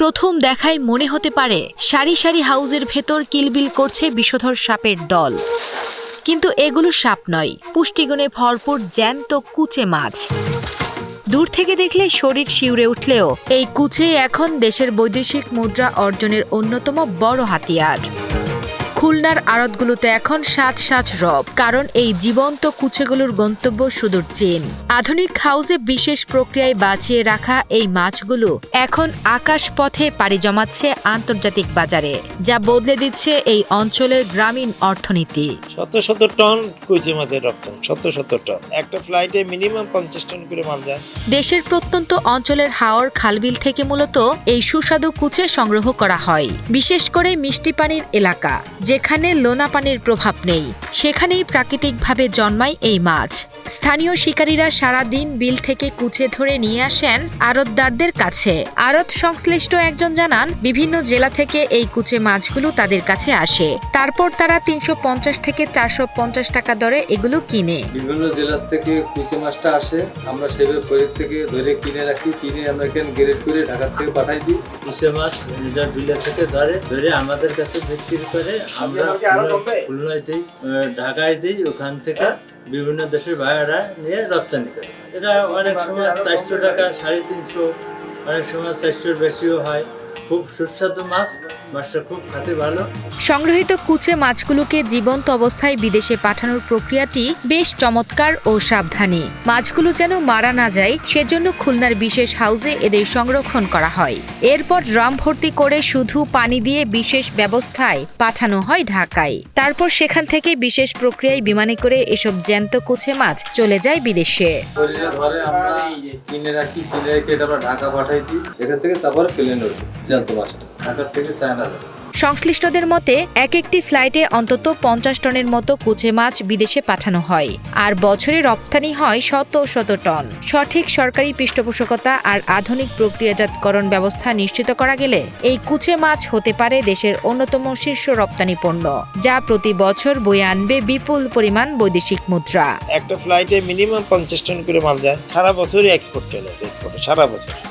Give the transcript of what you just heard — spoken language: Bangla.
প্রথম দেখায় মনে হতে পারে সারি সারি হাউজের ভেতর কিলবিল করছে বিষধর সাপের দল। কিন্তু এগুলো সাপ নয়, পুষ্টিগুণে ভরপুর জ্যান্ত কুচে মাছ। দূর থেকে দেখলে শরীর শিউরে উঠলেও এই কুচে এখন দেশের বৈদেশিক মুদ্রা অর্জনের অন্যতম বড় হাতিয়ার। খুলনার আড়তগুলোতে এখন সাজ সাজ রব কারণ এই জীবন্ত কুচেগুলোর গন্তব্য সুদূর চীন। আধুনিক হাউসে বিশেষ প্রক্রিয়ায় বাঁচিয়ে রাখা এই মাছগুলো এখন আকাশ পথে পাড়ি জমাচ্ছে আন্তর্জাতিক বাজারে যা বদলে দিচ্ছে এই অঞ্চলের গ্রামীণ অর্থনীতি। শত শত টন কুচি মাছের রপ্তানি শত শত টন। একটা ফ্লাইটে মিনিমাম পঞ্চাশ টন করে মাল যায়। দেশের প্রত্যন্ত অঞ্চলের হাওর খালবিল থেকে মূলত এই সুস্বাদু কুচে সংগ্রহ করা হয় বিশেষ করে মিষ্টি পানির এলাকা যেখানে লোনা পানির প্রভাব নেই সেখানেই প্রাকৃতিকভাবে জন্মায় এই মাছ। স্থানীয় শিকারীরা সারা দিন বিল থেকে কুচে ধরে নিয়ে আসেন আড়তদারদের কাছে। আড়ত সংশ্লিষ্ট একজন জানান বিভিন্ন জেলা থেকে এই কুচে মাছগুলো তাদের কাছে আসে। তারপর তারা তিনশো পঞ্চাশ থেকে চারশো পঞ্চাশ টাকা দরে এগুলো কিনে। বিভিন্ন জেলা থেকে কুচে মাছটা আসে আমরা সেভাবে ফরিদ থেকে ধরে কিনে রাখি কিনে আমরা এখানে গ্রেড করে ঢাকার থেকে পাঠাই দিই। কুসে মাছ বিলে থেকে ধরে ধরে আমাদের কাছে বিক্রি করে আমরা খুলনা- খুলনায় দিই ঢাকায় দিই ওখান থেকে বিভিন্ন দেশের ভাইয়েরা নিয়ে রপ্তানি করে। এটা অনেক সময় চারশো টাকা সাড়ে তিনশো অনেক সময় চারশোর বেশিও হয়। খুব সুস্বাদু মাছ। মাছটা খুব খেতে ভালো। সংগ্রহিত কুচে মাছগুলোকে জীবন্ত অবস্থায় বিদেশে পাঠানোর প্রক্রিয়াটি বেশ চমৎকার ও সাবধানী। মাছগুলো যেন মারা না যায় সেজন্য খুলনার বিশেষ হাউসে এদের সংরক্ষণ করা হয়। এরপর ড্রাম ভর্তি করে শুধু পানি দিয়ে বিশেষ ব্যবস্থায় পাঠানো হয় ঢাকায়। তারপর সেখান থেকে বিশেষ প্রক্রিয়ায় বিমানে করে এসব জ্যান্ত কুচে মাছ চলে যায় বিদেশে। ধরে আমরা কিনে রাখি কিনে রেখে এটা আমরা ঢাকা পাঠাই দিই। এখান থেকে তারপরে প্লেনে জ্যান্ত মাছটা। ঢাকার থেকে চায়না যাবে। সংশ্লিষ্টদের মতে এক একটি ফ্লাইটে অন্তত পঞ্চাশ টনের মতো কুচে মাছ বিদেশে পাঠানো হয় আর বছরে রপ্তানি হয় শত শত টন। সঠিক সরকারি পৃষ্ঠপোষকতা আর আধুনিক প্রক্রিয়াজাতকরণ ব্যবস্থা নিশ্চিত করা গেলে এই কুচে মাছ হতে পারে দেশের অন্যতম শীর্ষ রপ্তানি পণ্য যা প্রতি বছর বয়ে আনবে বিপুল পরিমাণ বৈদেশিক মুদ্রা। একটা ফ্লাইটে মিনিমাম পঞ্চাশ টন করে মাল যায় সারা বছরই এক্সপোর্ট সারা বছর।